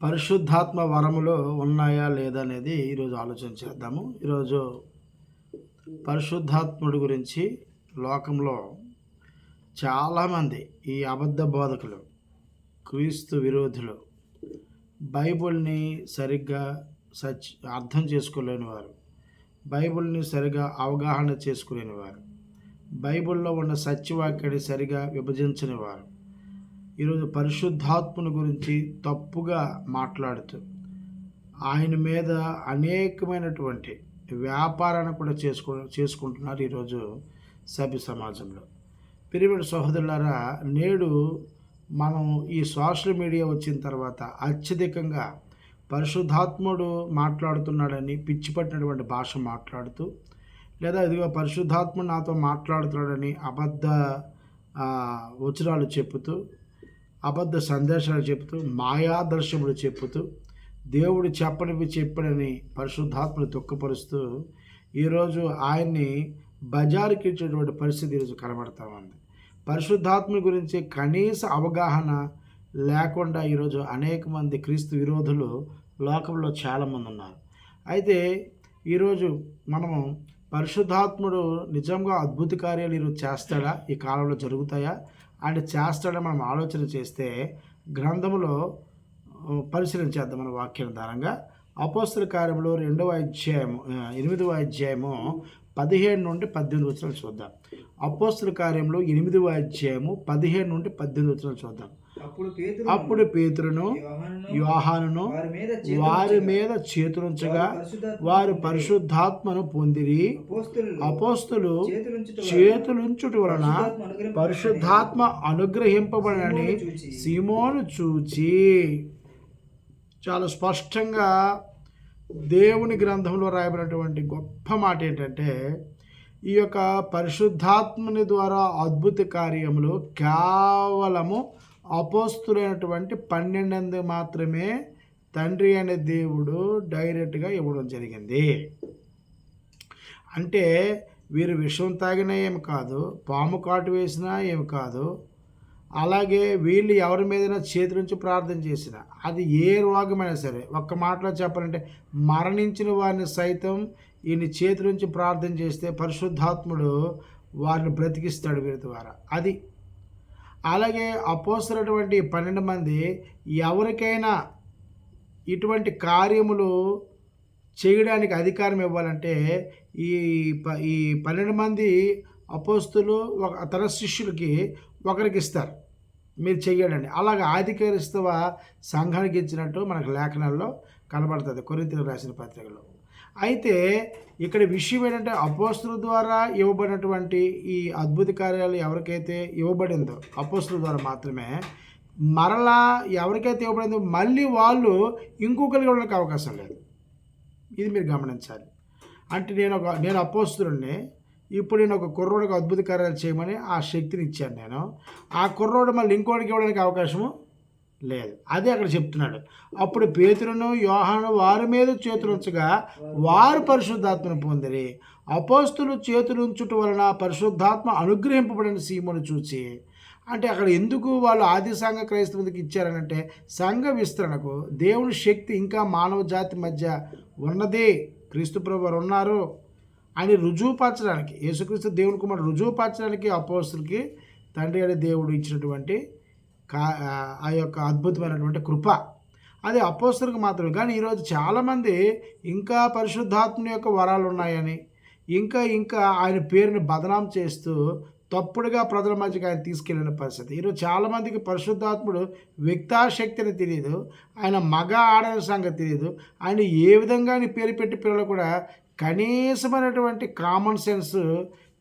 పరిశుద్ధాత్మ వరములు ఉన్నాయా లేదా అనేది ఈరోజు ఆలోచన చేద్దాము. ఈరోజు పరిశుద్ధాత్ముడి గురించి లోకంలో చాలామంది ఈ అబద్ధ బోధకులు క్రీస్తు విరోధులు బైబిల్ని సరిగ్గా సచ్ అర్థం చేసుకోలేని వారు బైబిల్ని సరిగా అవగాహన చేసుకోలేని వారు బైబిల్లో ఉన్న సత్యవాక్యాన్ని సరిగా విభజించని వారు ఈరోజు పరిశుద్ధాత్మను గురించి తప్పుగా మాట్లాడుతూ ఆయన మీద అనేకమైనటువంటి వ్యాపారాన్ని కూడా చేసుకో చేసుకుంటున్నారు ఈరోజు సభ్య సమాజంలో. పిరిమిడి సహోదరులారా నేడు మనం ఈ సోషల్ మీడియా వచ్చిన తర్వాత అత్యధికంగా పరిశుద్ధాత్ముడు మాట్లాడుతున్నాడని పిచ్చిపట్టినటువంటి భాష మాట్లాడుతూ లేదా ఇదిగో పరిశుద్ధాత్ముడు నాతో మాట్లాడుతున్నాడని అబద్ధ వచనాలు చెప్పుతూ అబద్ధ సందేశాలు చెబుతూ మాయాదర్శములు చెప్పుతూ దేవుడు చెప్పనివి చెప్పడని పరిశుద్ధాత్మను దుఃఖపరుస్తూ ఈరోజు ఆయన్ని బజారుకి ఇచ్చేటువంటి పరిస్థితి ఈరోజు కనబడతా ఉంది. పరిశుద్ధాత్మ గురించి కనీస అవగాహన లేకుండా ఈరోజు అనేక మంది క్రీస్తు విరోధులు లోకంలో చాలామంది ఉన్నారు. అయితే ఈరోజు మనము పరిశుద్ధాత్ముడు నిజంగా అద్భుత కార్యాలు ఈరోజు చేస్తాడా? ఈ కాలంలో జరుగుతాయా? ఆయన చేస్తాడని మనం ఆలోచన చేస్తే గ్రంథములో పరిశీలన చేద్దాం మన వాక్యం అపోస్తుల కార్యంలో రెండవ అధ్యాయము ఎనిమిదవ అధ్యాయము పదిహేడు నుండి పద్దెనిమిది వచ్చిన చూద్దాం. అపోస్తుల కార్యంలో ఎనిమిదవ అధ్యాయము పదిహేడు నుండి పద్దెనిమిది వచ్చిన చూద్దాం. అప్పుడు పేతురు అప్పుడు పేతురును యోహానును యోహానును వారి మీద చేతులుంచగా వారు పరిశుద్ధాత్మను పొందిరి. అపోస్తులు చేతులుంచుట వలన పరిశుద్ధాత్మ అనుగ్రహింపబడిన సీమోను చూచి. చాలా స్పష్టంగా దేవుని గ్రంథంలో రాయబడినటువంటి గొప్ప మాట ఏంటంటే ఈ యొక్క పరిశుద్ధాత్మని ద్వారా అద్భుత కార్యములు కేవలము అపోస్తులైనటువంటి పన్నెండు మాత్రమే తండ్రి అనే దేవుడు డైరెక్ట్గా ఇవ్వడం జరిగింది. అంటే వీరు విషం తాగినా ఏమి కాదు పాము కాటు వేసినా ఏమి కాదు అలాగే వీళ్ళు ఎవరి మీదైనా చేతి నుంచి ప్రార్థన చేసిన అది ఏ రోగమైనా సరే ఒక్క మాటలో చెప్పాలంటే మరణించిన వారిని సైతం ఈయన చేతి నుంచి ప్రార్థన చేస్తే పరిశుద్ధాత్ముడు వారిని బ్రతికిస్తాడు వీరి ద్వారా. అది అలాగే అపోస్తున్నటువంటి పన్నెండు మంది ఎవరికైనా ఇటువంటి కార్యములు చేయడానికి అధికారం ఇవ్వాలంటే ఈ ప ఈ పన్నెండు మంది అపోస్తులు ఒక తన శిష్యులకి ఒకరికి ఇస్తారు. మీరు చెయ్యడండి అలాగ ఆధికారిస్తవ సంఘానికి ఇచ్చినట్టు మనకు లేఖనాల్లో కనబడుతుంది. కొరింతలు రాసిన పత్రికలో. అయితే ఇక్కడ విషయం ఏంటంటే అపోస్తుల ద్వారా ఇవ్వబడినటువంటి ఈ అద్భుత కార్యాలు ఎవరికైతే ఇవ్వబడిందో అపోస్తుల ద్వారా మాత్రమే మరలా ఎవరికైతే ఇవ్వబడిందో మళ్ళీ వాళ్ళు ఇంకొకరికి ఇవ్వడానికి అవకాశం లేదు. ఇది మీరు గమనించాలి. అంటే నేను ఒక నేను అపోస్తుడిని ఇప్పుడు నేను ఒక కుర్రోడికి అద్భుత కార్యాలు చేయమని ఆ శక్తిని ఇచ్చాను నేను. ఆ కుర్రోడు మళ్ళీ ఇంకోటికి ఇవ్వడానికి అవకాశము లేదు. అదే అక్కడ చెప్తున్నాడు. అప్పుడు పేతురును యోహాను వారి మీద చేతులుంచగా వారు పరిశుద్ధాత్మను పొందిరి. అపోస్తులు చేతులుంచుట వలన పరిశుద్ధాత్మ అనుగ్రహింపబడిన సీమను చూసి అంటే అక్కడ ఎందుకు వాళ్ళు ఆది సంఘ క్రైస్తవులకు ఇచ్చారనంటే సంఘ విస్తరణకు దేవుని శక్తి ఇంకా మానవ జాతి మధ్య ఉన్నది. క్రీస్తు ప్రభు ఉన్నారు. అని రుజువుపరచడానికి యేసుక్రీస్తు దేవుని కుమారుడు రుజువుపరచడానికి అపోస్తులకి తండ్రి అనే దేవుడు ఇచ్చినటువంటి కా ఆ యొక్క అద్భుతమైనటువంటి కృప. అది అపోస్తులకు మాత్రమే. కానీ ఈరోజు చాలామంది ఇంకా పరిశుద్ధాత్మని యొక్క వరాలు ఉన్నాయని ఇంకా ఇంకా ఆయన పేరుని బదనాం చేస్తూ తప్పుడుగా ప్రజల మధ్యకి ఆయన తీసుకెళ్ళిన పరిస్థితి. ఈరోజు చాలామందికి పరిశుద్ధాత్ముడు వ్యక్తాశక్తిని తెలియదు ఆయన మగ ఆడని సంగతి తెలియదు ఆయన ఏ విధంగా పేరు పెట్టి పిల్లలు కూడా కనీసమైనటువంటి కామన్ సెన్స్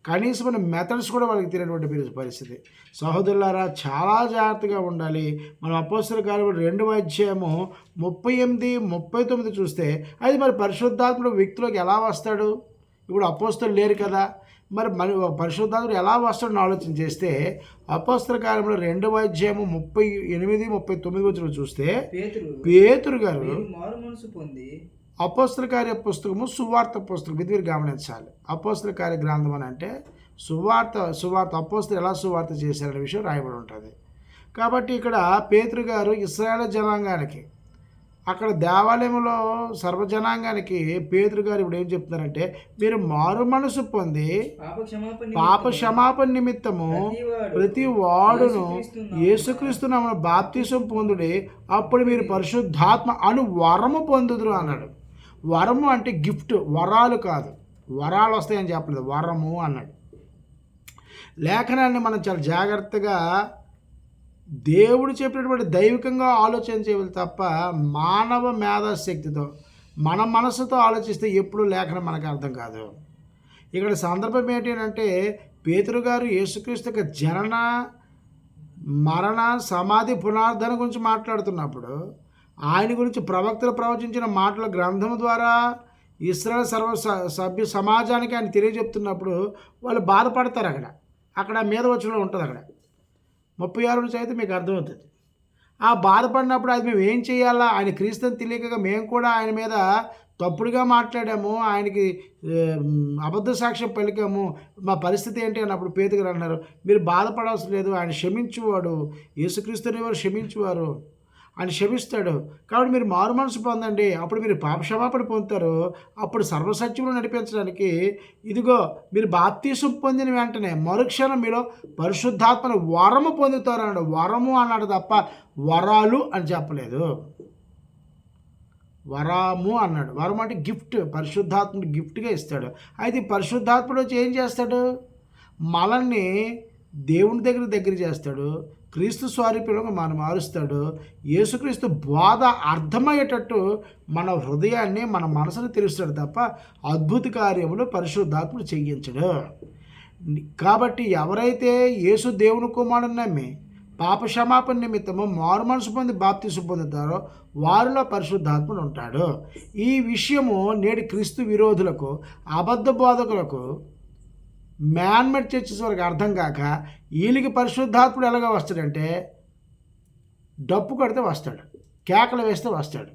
కనీసమైన మెథడ్స్ కూడా వాళ్ళకి తెలియనటువంటి పరి- పరిస్థితి. సహోదరులారా చాలా జాగ్రత్తగా ఉండాలి. మనం అపోస్తుల కార్యం రెండవ అధ్యాయము ముప్పై ఎనిమిది ముప్పై తొమ్మిది చూస్తే అది మరి పరిశుద్ధాత్ముడు వ్యక్తిలోకి ఎలా వస్తాడు? ఇప్పుడు అపోస్తులు లేరు కదా. మరి మరి పరిశుద్ధాత్ముడు ఎలా వస్తాడని ఆలోచన చేస్తే అపోస్తుల కార్యంలో రెండవ అధ్యాయము ముప్పై ఎనిమిది ముప్పై తొమ్మిది వచ్చిన చూస్తే పేతురు గారు మారు మనసు పొంది అపోస్తుల కార్య పుస్తకము సువార్త పుస్తకం ఇది మీరు గమనించాలి. అపోస్తుల కార్య గ్రంథం అని అంటే సువార్త సువార్త అపోస్తులు ఎలా సువార్త చేశారనే విషయం రాయబడి ఉంటుంది. కాబట్టి ఇక్కడ పేతురు గారు ఇస్రాయేల్ జనాంగానికి అక్కడ దేవాలయంలో సర్వజనాంగానికి పేతురు గారు ఇప్పుడు ఏం చెప్తున్నారంటే మీరు మారు మనసు పొంది పాప క్షమాపణ నిమిత్తము ప్రతి వాడును యేసుక్రీస్తు బాప్తీసం పొందుడి అప్పుడు మీరు పరిశుద్ధాత్మ అను వరము పొందుదురు అన్నాడు. వరము అంటే గిఫ్ట్ వరాలు కాదు. వరాలు వస్తాయని చెప్పలేదు. వరము అన్నాడు. లేఖనాన్ని మనం చాలా జాగ్రత్తగా దేవుడు చెప్పినటువంటి దైవికంగా ఆలోచన చేయాలి తప్ప మానవ మేధాశక్తితో మన మనసుతో ఆలోచిస్తే ఎప్పుడు లేఖనం మనకు అర్థం కాదు. ఇక్కడ సందర్భం ఏంటి అంటే పేతురు గారు యేసుక్రీస్తు యొక్క జనన మరణ సమాధి పునరుద్ధరణ గురించి మాట్లాడుతున్నప్పుడు ఆయన గురించి ప్రవక్తలు ప్రవచించిన మాటల గ్రంథం ద్వారా ఇస్రాయల్ సర్వ స- సభ్య సమాజానికి ఆయన తెలియజెప్తున్నప్పుడు వాళ్ళు బాధపడతారు అక్కడ. అక్కడ మీద వచ్చిన ఉంటుంది అక్కడ. ముప్పై ఆరు నుంచి అయితే మీకు అర్థమవుతుంది. ఆ బాధపడినప్పుడు అది మేము ఏం చేయాలా? ఆయన క్రీస్తుని తెలియక మేము కూడా ఆయన మీద తప్పుడుగా మాట్లాడాము. ఆయనకి అబద్ధ సాక్ష్యం పలికాము. మా పరిస్థితి ఏంటి అన్నప్పుడు పేదగారు అన్నారు మీరు బాధపడాల్సిన లేదు ఆయన క్షమించువాడు. యేసుక్రీస్తుని వారు క్షమించువారు. ఆయన క్షమిస్తాడు కాబట్టి మీరు మారు మనసు పొందండి. అప్పుడు మీరు పాప క్షమాపణ పొందుతారు. అప్పుడు సర్వసత్యములు నడిపించడానికి ఇదిగో మీరు బాప్తీసం పొందిన వెంటనే మరుక్షణం మీలో పరిశుద్ధాత్మను వరము పొందుతారు అన్నాడు వరము అన్నాడు తప్ప వరాలు అని చెప్పలేదు. వరము అన్నాడు. వరం అంటే గిఫ్ట్ పరిశుద్ధాత్ముడు గిఫ్ట్గా ఇస్తాడు. అయితే పరిశుద్ధాత్ముడు వచ్చి ఏం చేస్తాడు? మలల్ని దేవుని దగ్గర దగ్గర చేస్తాడు. క్రీస్తు స్వారూప్యంలో మనం మారుస్తాడు. యేసుక్రీస్తు బోధ అర్థమయ్యేటట్టు మన హృదయాన్ని మన మనసును తెలుస్తాడు తప్ప అద్భుత కార్యములు పరిశుద్ధాత్ముడు చెయ్యించడు కాబట్టి ఎవరైతే యేసు దేవుని కుమారుడు నమ్మి పాప క్షమాపణ నిమిత్తము మారు మనసు పొంది బాప్తిసు పొందుతారో వారిలో పరిశుద్ధాత్ముడు ఉంటాడు. ఈ విషయము నేటి క్రీస్తు విరోధులకు అబద్ధ బోధకులకు మ్యాన్మేడ్ చర్చెస్ వరకు అర్థం కాక వీళ్ళకి పరిశుద్ధాత్ముడు ఎలాగ వస్తాడంటే డప్పు కొడితే వస్తాడు కేకలు వేస్తే వస్తాడు.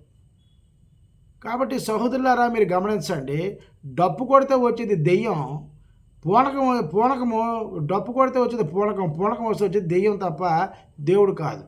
కాబట్టి సహోదరులారా మీరు గమనించండి డప్పు కొడితే వచ్చేది దెయ్యం పూనకం పూనకము డప్పు కొడితే వచ్చేది పూనకం పూనకం వస్తే వచ్చేది దెయ్యం తప్ప దేవుడు కాదు.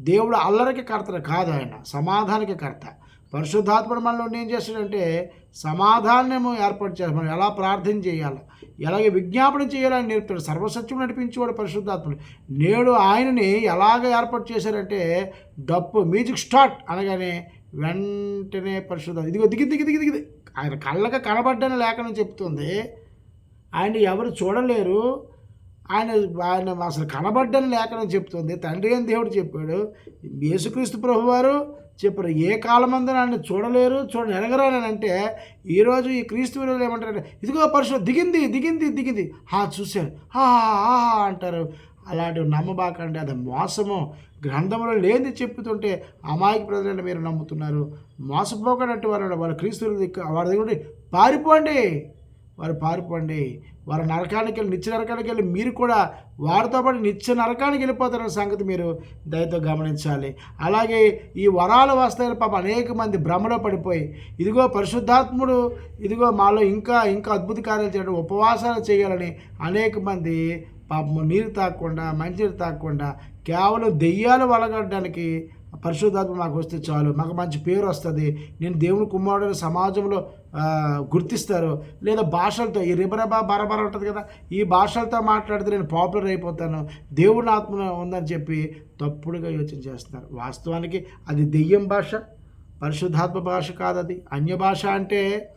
దేవుడు అల్లరికి కర్త కాదు ఆయన సమాధానికి కర్త. పరిశుద్ధాత్ముడు మనలో ఏం చేస్తాడంటే సమాధానము ఏర్పాటు చేస్తాడు. మనం ఎలా ప్రార్థన చేయాలి? ఎలాగే విజ్ఞాపన చేయాలని నేర్పుతాడు. సర్వసత్యం నడిపించేవాడు పరిశుద్ధాత్ముడు. నేడు ఆయనని ఎలాగ ఏర్పాటు చేశారంటే డప్పు మ్యూజిక్ స్టార్ట్ అనగానే వెంటనే పరిశుద్ధ ఇదిగో దిగి దిగి దిగి దిగి. ఆయన కళ్ళకి కనబడ్డని లేఖనం చెప్తుంది. ఆయన ఎవరు చూడలేరు. ఆయన ఆయన అసలు కనబడ్డని లేఖనం చెప్తుంది. తండ్రి అని దేవుడు చెప్పాడు. యేసుక్రీస్తు ప్రభువారు చెప్పారు. ఏ కాలమందు నన్ను చూడలేరు చూడ ఎరగరానంటే ఈరోజు ఈ క్రీస్తు విలువలు ఏమంటారంటే ఇదిగో పరిశుద్ధ దిగింది దిగింది దిగింది. హా చూశాను హా అంటారు. అలాంటివి నమ్మబాకండి అది మోసము. గ్రంథంలో లేనిది చెప్పుతుంటే అమాయక ప్రజలను మీరు నమ్ముతున్నారు. మోసపోకనట్టు వారు వాళ్ళు క్రీస్తు వారి దగ్గర పారిపోండి. వారు పారిపోండి. వారు నరకానికి వెళ్ళి నిత్య నరకానికి వెళ్ళి మీరు కూడా వారితో పాటు నిత్య నరకానికి వెళ్ళిపోతారన్న సంగతి మీరు దయతో గమనించాలి. అలాగే ఈ వరాలు వస్తాయని పాప అనేక మంది భ్రమలో పడిపోయి ఇదిగో పరిశుద్ధాత్ముడు ఇదిగో మాలో ఇంకా ఇంకా అద్భుత కార్యాలు చేయడం ఉపవాసాలు చేయాలని అనేక మంది పాపము నీరు తాగకుండా మంచినీరు తాగకుండా కేవలం దెయ్యాలు వలగడానికి పరిశుద్ధాత్మ మాకు వస్తే చాలు. మాకు మంచి పేరు వస్తుంది. నేను దేవుని కుమారుడు సమాజంలో గుర్తిస్తారు. లేదా భాషలతో ఈ రిబరబా బరబర ఉంటుంది కదా ఈ భాషలతో మాట్లాడితే నేను పాపులర్ అయిపోతాను. దేవుని ఆత్మ ఉందని చెప్పి తప్పుడుగా యోచన చేస్తున్నారు. వాస్తవానికి అది దెయ్యం భాష పరిశుద్ధాత్మ భాష కాదు అది అన్య భాష అంటే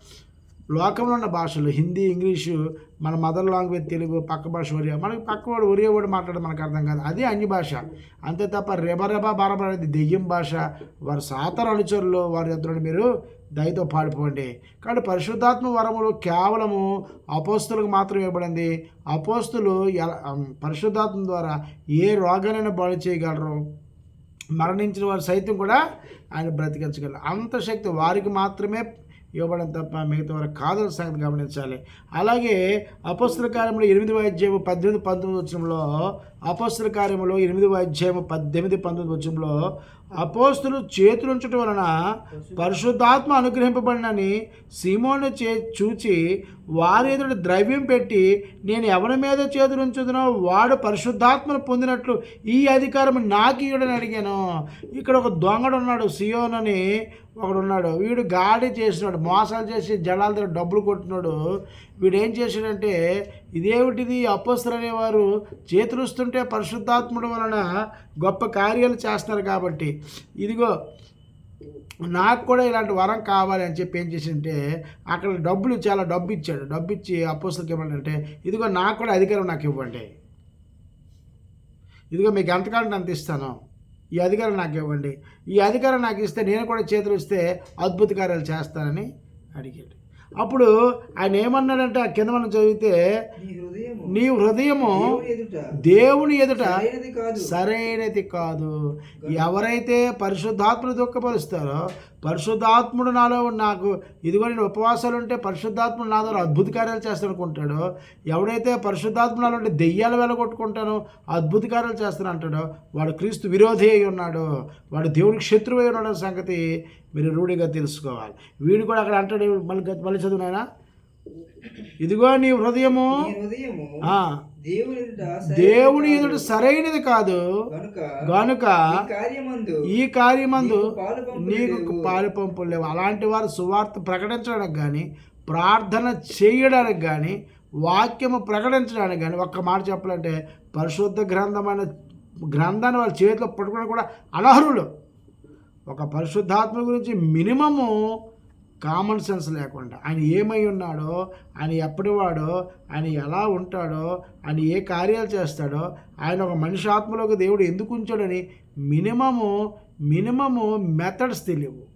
లోకంలో ఉన్న భాషలు హిందీ ఇంగ్లీషు మన మదర్ లాంగ్వేజ్ తెలుగు పక్క భాష ఒరియా మనకి పక్కవాడు ఒరియా వాడు మాట్లాడడం మనకు అర్థం కాదు. అది అన్య భాష. అంతే తప్ప రెబరెబా బరబర అనేది దెయ్యం భాష. వారి సాతర అనుచరులు వారి ఎదురు మీరు దయతో పాడిపోండి. కాబట్టి పరిశుద్ధాత్మ వరములు కేవలము అపోస్తులకు మాత్రం ఇవ్వబడింది. అపోస్తులు ఎలా పరిశుద్ధాత్మ ద్వారా ఏ రోగానైనా బాగు చేయగలరు? మరణించిన వారు సైతం కూడా ఆయన బ్రతికించగలరు. అంత శక్తి వారికి మాత్రమే ఇవ్వబడం తప్ప మిగతా వారు కాదని సంగతి గమనించాలి. అలాగే అపస్తుల కార్యంలో ఎనిమిది వాయిద్యము పద్దెనిమిది పంతొమ్మిది వచ్చంలో అపస్తుల కార్యంలో ఎనిమిది వాయిద్యము పద్దెనిమిది పంతొమ్మిది వచ్చంలో అపోస్తులు చేతులుంచటం వలన పరిశుద్ధాత్మ అనుగ్రహింపబడినని సీమోను చే చూచి వారి ఎదుట ద్రవ్యం పెట్టి నేను ఎవరి మీద చేతులుంచుదునో వాడు పరిశుద్ధాత్మను పొందినట్లు ఈ అధికారం నాకు ఇవ్వడని అడిగాను. ఇక్కడ ఒక దొంగడు ఉన్నాడు సియోన్ అని వీడు గాడి చేసినాడు మోసాలు చేసి జనాల దగ్గర డబ్బులు కొట్టినాడు. వీడు ఏం చేశాడంటే ఇదేమిటిది? అపోస్తలు అనేవారు చేతులుస్తుంటే పరిశుద్ధాత్ముడు వలన గొప్ప కార్యాలు చేస్తున్నారు కాబట్టి. ఇదిగో నాకు కూడా ఇలాంటి వరం కావాలి అని చెప్పి ఏం చేసింటే అక్కడ డబ్బులు చాలా డబ్బు ఇచ్చాడు డబ్బు ఇచ్చి అపోస్తులకి ఇవ్వండి అంటే ఇదిగో నాకు కూడా అధికారం నాకు ఇవ్వండి. ఇదిగో మీకు ఎంతకాలం అంత ఇస్తాను? ఈ అధికారం నాకు ఇవ్వండి. ఈ అధికారం నాకు ఇస్తే నేను కూడా చేతులు ఇస్తే అద్భుత కార్యాలు చేస్తానని అడిగాడు. అప్పుడు ఆయన ఏమన్నాడంటే ఆ కింద మనం చదివితే నీ హృదయము దేవుని ఎదుట. సరైనది కాదు. సరైనది కాదు. ఎవరైతే పరిశుద్ధాత్మను దుఃఖపరుస్తారో పరిశుద్ధాత్ముడు నాలో నాకు ఇదిగో నేను ఉపవాసాలు ఉంటే పరిశుద్ధాత్ముడు నా ద్వారా అద్భుత కార్యాలు చేస్తాను అనుకుంటాడో ఎవడైతే పరిశుద్ధాత్మ నాలో ఉంటే దెయ్యాలు వెళ్ళగొట్టుకుంటానో అద్భుత కార్యాలు చేస్తాను అంటాడో వాడు క్రీస్తు విరోధి అయి ఉన్నాడు. వాడు దేవునికి శత్రువు అయి ఉన్నాడు సంగతి మీరు రూఢిగా తెలుసుకోవాలి. వీడు కూడా అక్కడ అంటాడు మళ్ళీ మళ్ళీ చదువునాయనా ఇదిగో నీ హృదయము. దేవుని ఎదుట సరైనది కాదు. కనుక గనుక ఈ కార్యమందు నీకు. పాలు పంపులు లేవు అలాంటి వారు సువార్త ప్రకటించడానికి కానీ ప్రార్థన చేయడానికి కానీ వాక్యము ప్రకటించడానికి కానీ ఒక్క మాట చెప్పాలంటే పరిశుద్ధ గ్రంథమైన గ్రంథాన్ని వాళ్ళ చేతిలో పట్టుకోవడం కూడా అనర్హులు. ఒక పరిశుద్ధాత్మ గురించి మినిమము కామన్ సెన్స్ లేకుండా. ఆయన ఏమై ఉన్నాడో ఆయన ఎప్పటివాడో ఆయన ఎలా ఉంటాడో ఆయన ఏ కార్యాలు చేస్తాడో ఆయన ఒక మనిషి ఆత్మలోకి దేవుడు ఎందుకు ఉంచాడని మినిమము మినిమము మెథడ్స్ తెలియవు.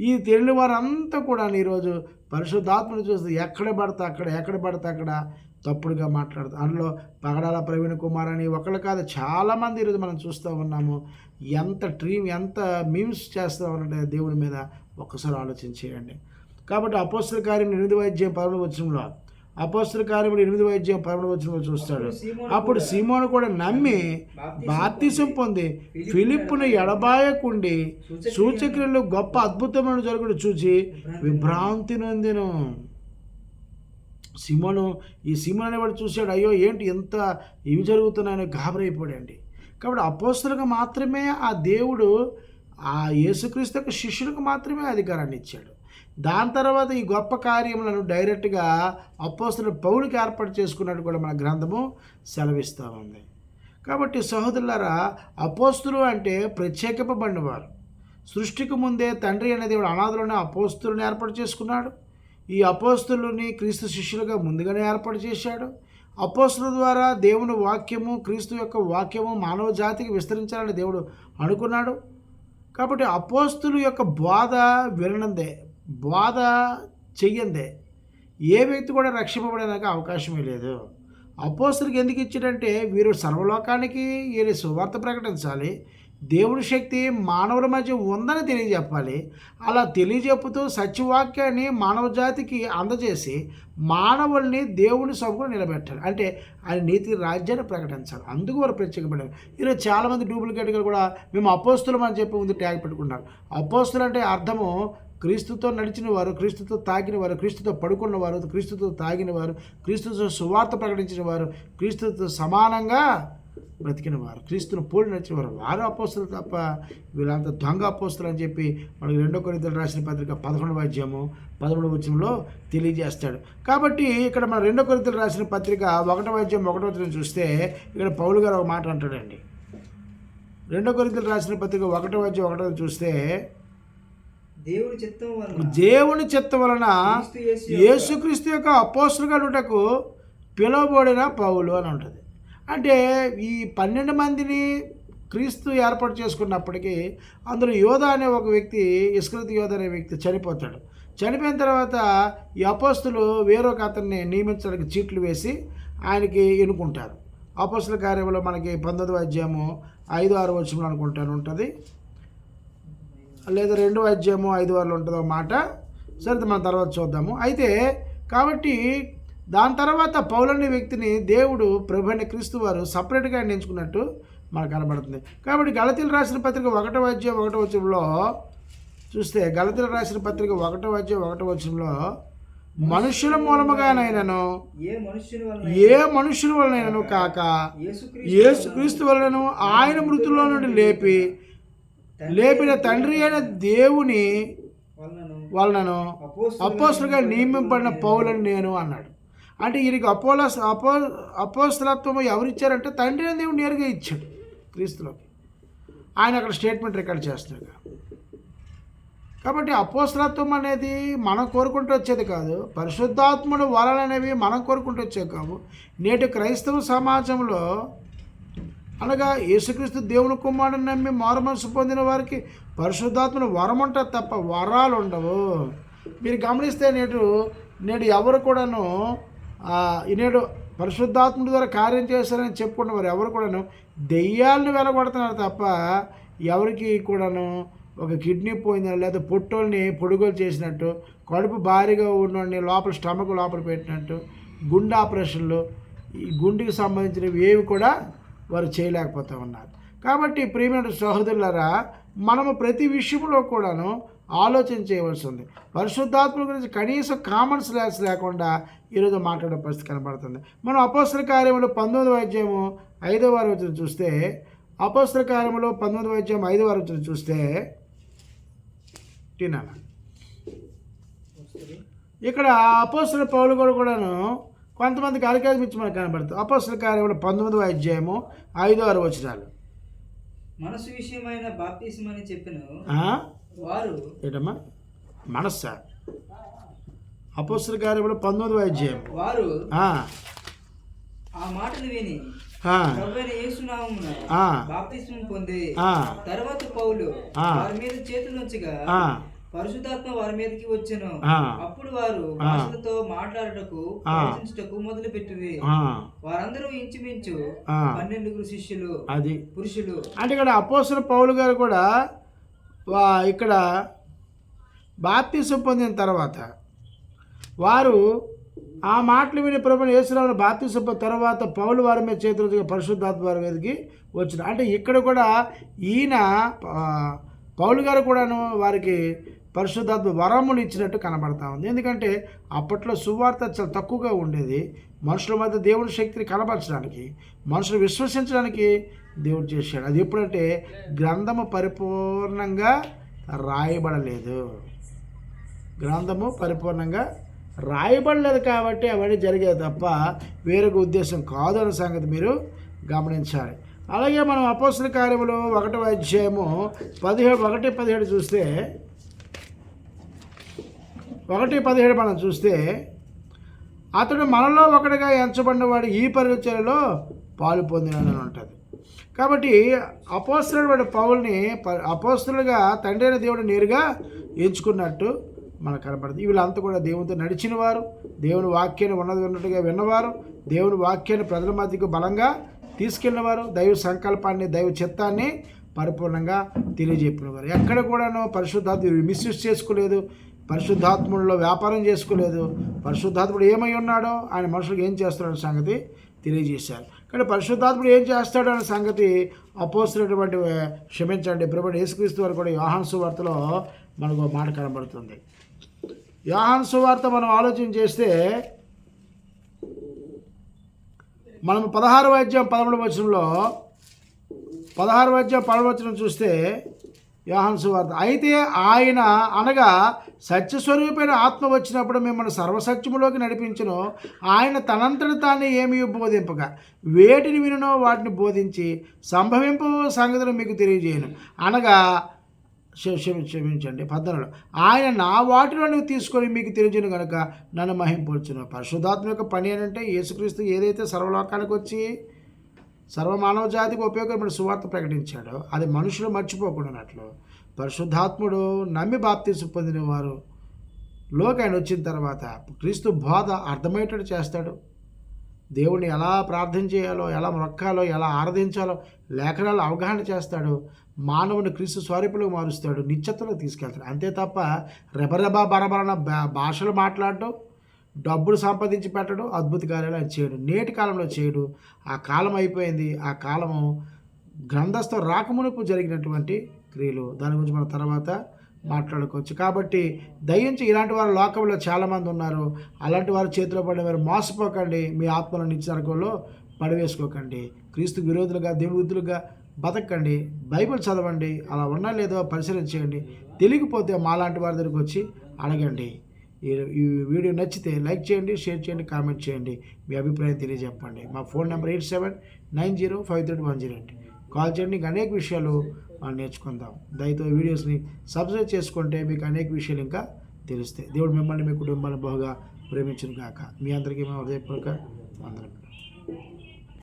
ఈ తెలియని వారంతా కూడా ఈరోజు పరిశుద్ధాత్మను చూస్తే ఎక్కడ పడితే అక్కడ ఎక్కడ పడితే అక్కడ తప్పుడుగా మాట్లాడుతారు. అందులో పగడాల ప్రవీణ్ కుమార్ అని ఒకళ్ళు కాదు చాలామంది ఈరోజు మనం చూస్తూ ఉన్నాము. ఎంత డ్రీమ్ ఎంత మీమ్స్ చేస్తూ ఉన్నట్టు దేవుని మీద ఒక్కసారి ఆలోచించేయండి కాబట్టి అపోస్తుల కార్యం ఎనిమిది వైద్యం పదమూడు వచ్చంలో అపోస్తుల కార్యం ఎనిమిది వైద్యం పదమూడు వచ్చంలో చూస్తాడు. అప్పుడు సీమోను కూడా నమ్మి బాప్తిసం పొంది ఫిలిప్పును ఎడబాయకుండి సూచక్రియలు గొప్ప అద్భుతమైన జరుగుడు చూచి విభ్రాంతి నొందెను. సిమోను ఈ సిమోన్ అనేవాడు చూశాడు అయ్యో ఏంటి ఎంత ఇవి జరుగుతున్నాయని గాబరైపోయాడండి. కాబట్టి అపోస్తులకు మాత్రమే ఆ దేవుడు ఆ యేసుక్రీస్తు యొక్క శిష్యులకు మాత్రమే అధికారాన్ని ఇచ్చాడు. దాని తర్వాత ఈ గొప్ప కార్యములను డైరెక్ట్గా అపోస్తులు పౌడికి ఏర్పాటు చేసుకున్నట్టు కూడా మన గ్రంథము సెలవిస్తూ ఉంది. కాబట్టి సహోదరులారా అపోస్తులు అంటే ప్రత్యేకపబడినవారు. సృష్టికి ముందే తండ్రి అనే దేవుడు అనాథులను అపోస్తులను ఏర్పాటు చేసుకున్నాడు. ఈ అపోస్తులని క్రీస్తు శిష్యులుగా ముందుగానే ఏర్పాటు చేశాడు. అపోస్తుల ద్వారా దేవుని వాక్యము క్రీస్తు యొక్క వాక్యము మానవ జాతికి విస్తరించాలని దేవుడు అనుకున్నాడు. కాబట్టి అపోస్తులు యొక్క బోధ వినందే బోధ చెయ్యందే. ఏ వ్యక్తి కూడా రక్షింపబడడానికి అవకాశమే లేదు. అపోస్తులకి ఎందుకు ఇచ్చాడంటే వీరు సర్వలోకానికి వీరి సువార్త ప్రకటించాలి. దేవుడి శక్తి మానవుల మధ్య ఉందని తెలియజెప్పాలి. అలా తెలియజెప్పుతూ సత్యవాక్యాన్ని మానవ జాతికి అందజేసి మానవుల్ని దేవుని సభకు నిలబెట్టాలి. అంటే ఆయన నీతి రాజ్యాన్ని ప్రకటించాలి. అందుకు వారు ప్రత్యేకపడారు ఈరోజు చాలామంది డూప్లికేట్గా కూడా మేము అపోస్తులం అని చెప్పి ముందు ట్యాగ్ పెట్టుకున్నారు అపోస్తులు అంటే అర్థము క్రీస్తుతో నడిచిన వారు క్రీస్తుతో తాకిన వారు క్రీస్తుతో పడుకున్న వారు క్రీస్తుతో తాగిన వారు క్రీస్తుతో సువార్త ప్రకటించిన వారు క్రీస్తుతో సమానంగా బ్రతికిన వారు. క్రీస్తును పోలి నడిచిన వారు వారు అపోస్తులు తప్ప వీళ్ళంతా దొంగ అపోస్తులు అని చెప్పి మనకి రెండో కొరింతలు రాసిన పత్రిక పదకొండవ అధ్యాయము పదమూడవ వచనంలో తెలియజేస్తాడు. కాబట్టి ఇక్కడ మన రెండో కొరింతలు రాసిన పత్రిక ఒకటవ అధ్యాయం ఒకటవ వచనం చూస్తే ఇక్కడ పౌలు గారు ఒక మాట అంటాడండి. రెండో కొరింతలు రాసిన పత్రిక ఒకటవ అధ్యాయం ఒకటవ చూస్తే దేవుని చిత్తం వలన దేవుని చిత్తం వలన యొక్క యేసుక్రీస్తు యొక్క అపోస్తులుగానుటకు పిలువబడిన పౌలు అని ఉంటుంది అంటే ఈ పన్నెండు మందిని క్రీస్తు ఏర్పాటు చేసుకున్నప్పటికీ అందులో యోధ అనే ఒక వ్యక్తి ఇస్కృతి యోధ అనే వ్యక్తి చనిపోతాడు. చనిపోయిన తర్వాత ఈ అపోస్తులు వేరొక అతన్ని నియమించడానికి చీట్లు వేసి ఆయనకి ఎన్నుకుంటారు. అపోస్తుల కార్యంలో మనకి పంతొమ్మిది అధ్యాయము ఐదు ఆరు వచ్చంలో అనుకుంటాను ఉంటుంది. లేదా రెండో అధ్యాయము ఐదు వారిలో ఉంటుందో మాట. సరే మనం తర్వాత చూద్దాము. అయితే కాబట్టి దాని తర్వాత పౌలనే వ్యక్తిని దేవుడు ప్రభు అయిన క్రీస్తు వారు సపరేట్గా ఆయన ఎంచుకున్నట్టు మనకు కనబడుతుంది. కాబట్టి గలతీలు రాసిన పత్రిక ఒకటో అధ్యాయం ఒకటో వచనంలో చూస్తే గలతీలు రాసిన పత్రిక ఒకటో అధ్యాయం ఒకటో వచనంలో మనుషుల మూలముగానైనను ఏ మనుషుల వలనైనను కాక యేసుక్రీస్తు వలనను ఆయన మృతుల్లో నుండి లేపి లేపిన తండ్రి అయిన దేవుని వలనను అపోస్తులుగా నియమింపబడిన పౌలని నేను అన్నాడు. అంటే వీరికి అపోలో అపో అపోస్తలత్వము ఎవరిచ్చారంటే తండ్రి అని దేవుడు నేరుగా ఇచ్చాడు క్రీస్తులోకి. ఆయన అక్కడ స్టేట్మెంట్ రికార్డ్ చేస్తున్నాడు. కాబట్టి అపోస్తలత్వం అనేది మనం కోరుకుంటూ వచ్చేది కాదు పరిశుద్ధాత్ముడు వలననేవి మనం కోరుకుంటూ వచ్చేవి కావు. నేటి క్రైస్తవ సమాజంలో అనగా యేసుక్రీస్తు దేవుని కుమారుని నమ్మి మారుమనసు పొందిన వారికి పరిశుద్ధాత్మను వరం ఉంటుంది తప్ప వరాలు ఉండవు. మీరు గమనిస్తే నేడు నేడు ఎవరు కూడాను ఈనాడు నేడు పరిశుద్ధాత్ముడి ద్వారా కార్యం చేశారని చెప్పుకున్న వారు ఎవరు కూడాను దెయ్యాలను వెలగొడుతున్నారు తప్ప ఎవరికి కూడాను ఒక కిడ్నీ పోయిందని లేదా పొట్టోల్ని పొడుగోలు చేసినట్టు కడుపు భారీగా ఉన్నవాడిని లోపల స్టమక్ లోపల పెట్టినట్టు గుండె ఆపరేషన్లు ఈ గుండెకి సంబంధించినవి ఏవి కూడా వారు చేయలేకపోతూ ఉన్నారు. కాబట్టి ప్రియమైన సహోదరులరా మనము ప్రతి విషయంలో కూడాను ఆలోచన చేయవలసి ఉంది. పరిశుద్ధాత్మ గురించి కనీసం కామన్ స్లాస్ లేకుండా ఈరోజు మాట్లాడే పరిస్థితి కనబడుతుంది. మనం అపోసర కార్యంలో పంతొమ్మిది వైద్యము ఐదవ వారు వచ్చిన చూస్తే అపోసర కార్యంలో పంతొమ్మిది వైద్యం ఐదవ వచ్చిన చూస్తే తినాల ఇక్కడ అపోస్తుల పౌలు కూడా కూడాను కొంతమందికి అరికాయలు ఇచ్చి మనకు కనబడుతుంది. అపోస్తుల కార్యంలో పంతొమ్మిదవ అధ్యాయము ఐదో ఆరు వచ్చినాలు మనసు విషయమైన బాప్తిస్మని చెప్పిన ఆ? వారు ఏంటమ్మా? మనస్సా? అపోస్తుల కార్యములు పంతొమ్మిదవ అధ్యాయం. వారు ఆ, మాటలు విని బాప్తిస్మం పొంది తర్వాత పౌలు. వారి మీద చేతులుంచగా ఆ, పరిశుద్ధాత్మ వారి మీదకి వచ్చెను. అప్పుడు వారు భాషలతో మాట్లాడుటకు. ప్రవచించుటకు మొదలు పెట్టింది వారందరూ ఇంచుమించు. పన్నెండుగురు శిష్యులు అది. పురుషులు. అంటే ఇక్కడ అపోస్తుల పౌలు గారు కూడా ఇక్కడ బాప్తిసం పొందిన తర్వాత వారు ఆ మాటలు విని ప్రభుని యేసురావుని బాప్తిసం పొందిన తర్వాత పౌలు వారి మీద చేతులు పరిశుద్ధాత్మ వారి మీదకి వచ్చిన అంటే ఇక్కడ కూడా ఈయన పౌలు గారు కూడాను వారికి పరిశుద్ధాత్మ వరములు ఇచ్చినట్టు కనబడతా ఉంది. ఎందుకంటే అప్పట్లో సువార్త చాలా తక్కువగా ఉండేది. మనుషుల మధ్య దేవుని శక్తిని కనబరచడానికి మనుషులు విశ్వసించడానికి దేవుడు చేశాడు. అది ఎప్పుడంటే గ్రంథము పరిపూర్ణంగా రాయబడలేదు. గ్రంథము పరిపూర్ణంగా రాయబడలేదు కాబట్టి అవన్నీ జరిగేది తప్ప వేరొక ఉద్దేశం కాదు అనే సంగతి మీరు గమనించాలి. అలాగే మనం అపోస్తుల కార్యములు ఒకటో అధ్యాయము పదిహేడు ఒకటి పదిహేడు చూస్తే ఒకటి పదిహేడు మనం చూస్తే అతడు మనలో ఒకటిగా ఎంచబడినవాడు ఈ పరిచయలో పాలు పొందినని ఉంటుంది. కాబట్టి అపోస్తులైన పౌల్ని అపోస్తులుగా తండ్రి అయిన దేవుడు నేరుగా ఎంచుకున్నట్టు మనకు కనపడుతుంది. వీళ్ళంతా కూడా దేవునితో నడిచిన వారు దేవుని వాక్యాన్ని ఉన్నది ఉన్నట్టుగా విన్నవారు దేవుని వాక్యాన్ని ప్రజల మధ్యకు బలంగా తీసుకెళ్ళినవారు దైవ సంకల్పాన్ని దైవ చిత్తాన్ని పరిపూర్ణంగా తెలియజెప్పినవారు. ఎక్కడ కూడాను పరిశుద్ధాత్మ మిస్యూజ్ చేసుకోలేదు. పరిశుద్ధాత్ముల్లో వ్యాపారం చేసుకోలేదు. పరిశుద్ధాత్ముడు ఏమై ఉన్నాడో ఆయన మనుషులకు ఏం చేస్తున్నాడు సంగతి తెలియజేశారు. కానీ పరిశుద్ధాత్ముడు ఏం చేస్తాడో అనే సంగతి అపోస్తున్నటువంటి క్షమించండి. ప్రభుడు యేసుక్రీస్తు వారు కూడా యోహాన్ సువార్తలో మనకు మాట కనబడుతుంది. యోహాన్ సువార్త మనం ఆలోచన చేస్తే మనం పదహారు వైద్యం పదమూడు వచనంలో పదహారు వైద్యం పదమూడు వచనం చూస్తే యోహన్సు వార్త అయితే ఆయన అనగా సత్యస్వరూపైన ఆత్మ వచ్చినప్పుడు మిమ్మల్ని సర్వసత్యములోకి నడిపించును. ఆయన తనంతట తానే ఏమీ బోధింపక వేటిని వినునో వాటిని బోధించి సంభవింపు సంగతులు మీకు తెలియజేయను. అనగా క్షమించండి పద్దనలో ఆయన నా వాటిలో నువ్వు తీసుకొని మీకు తెలియజేను కనుక నన్ను మహింపొచ్చును పరిశుద్ధాత్మ యొక్క పని ఏంటంటే యేసుక్రీస్తు ఏదైతే సర్వలోకానికి వచ్చి సర్వమానవ జాతికి ఉపయోగపడిన సువార్త ప్రకటించాడో. అది మనుషులు మర్చిపోకుండానట్లు. పరిశుద్ధాత్ముడు నమ్మి బాప్తీసు పొందిన వారు లోకి ఆయన వచ్చిన తర్వాత క్రీస్తు బోధ అర్థమయ్యేటట్టు చేస్తాడు. దేవుణ్ణి ఎలా ప్రార్థన చేయాలో ఎలా మొక్కాలో ఎలా ఆరాధించాలో లేఖనాలు అవగాహన చేస్తాడు. మానవుని క్రీస్తు స్వరూపులకు మారుస్తాడు. నిత్యతలో తీసుకెళ్తాడు. అంతే తప్ప రెబరెబా బరబరన భా- భాషలు మాట్లాడటం డబ్బులు సంపాదించి పెట్టడం అద్భుత కార్యాలు ఆయన చేయడు. నేటి కాలంలో చేయడు. ఆ కాలం అయిపోయింది. ఆ కాలము గ్రంథస్థం రాకమునుపు జరిగినటువంటి క్రియలు. దాని గురించి మనం తర్వాత మాట్లాడుకోవచ్చు. కాబట్టి దయించి ఇలాంటి వారు లోకంలో చాలామంది ఉన్నారు. అలాంటి వారి చేతిలో పడిన వారు మోసపోకండి. మీ ఆత్మలను నిత్యనరకంలో పడివేసుకోకండి. క్రీస్తు విరోధులుగా దేవుని బతకండి. బైబిల్ చదవండి. అలా ఉన్నా లేదో పరిశీలన చేయండి. తెలియకపోతే మాలాంటి వారి దగ్గరికి వచ్చి అడగండి. ఈ వీడియో నచ్చితే లైక్ చేయండి షేర్ చేయండి కామెంట్ చేయండి. మీ అభిప్రాయం తెలియజెప్పండి. మా phone number eight seven nine zero five three one zero eight. Call చేయండి అనేక విషయాలు మనం నేర్చుకుందాం. దయతో వీడియోస్ని సబ్స్క్రైబ్ చేసుకుంటే మీకు అనేక విషయాలు ఇంకా తెలుస్తాయి. దేవుడు మిమ్మల్ని మీ కుటుంబాన్ని బాగా ప్రేమించును కాక మీ అందరికీ మా హృదయపూర్వక వందనములు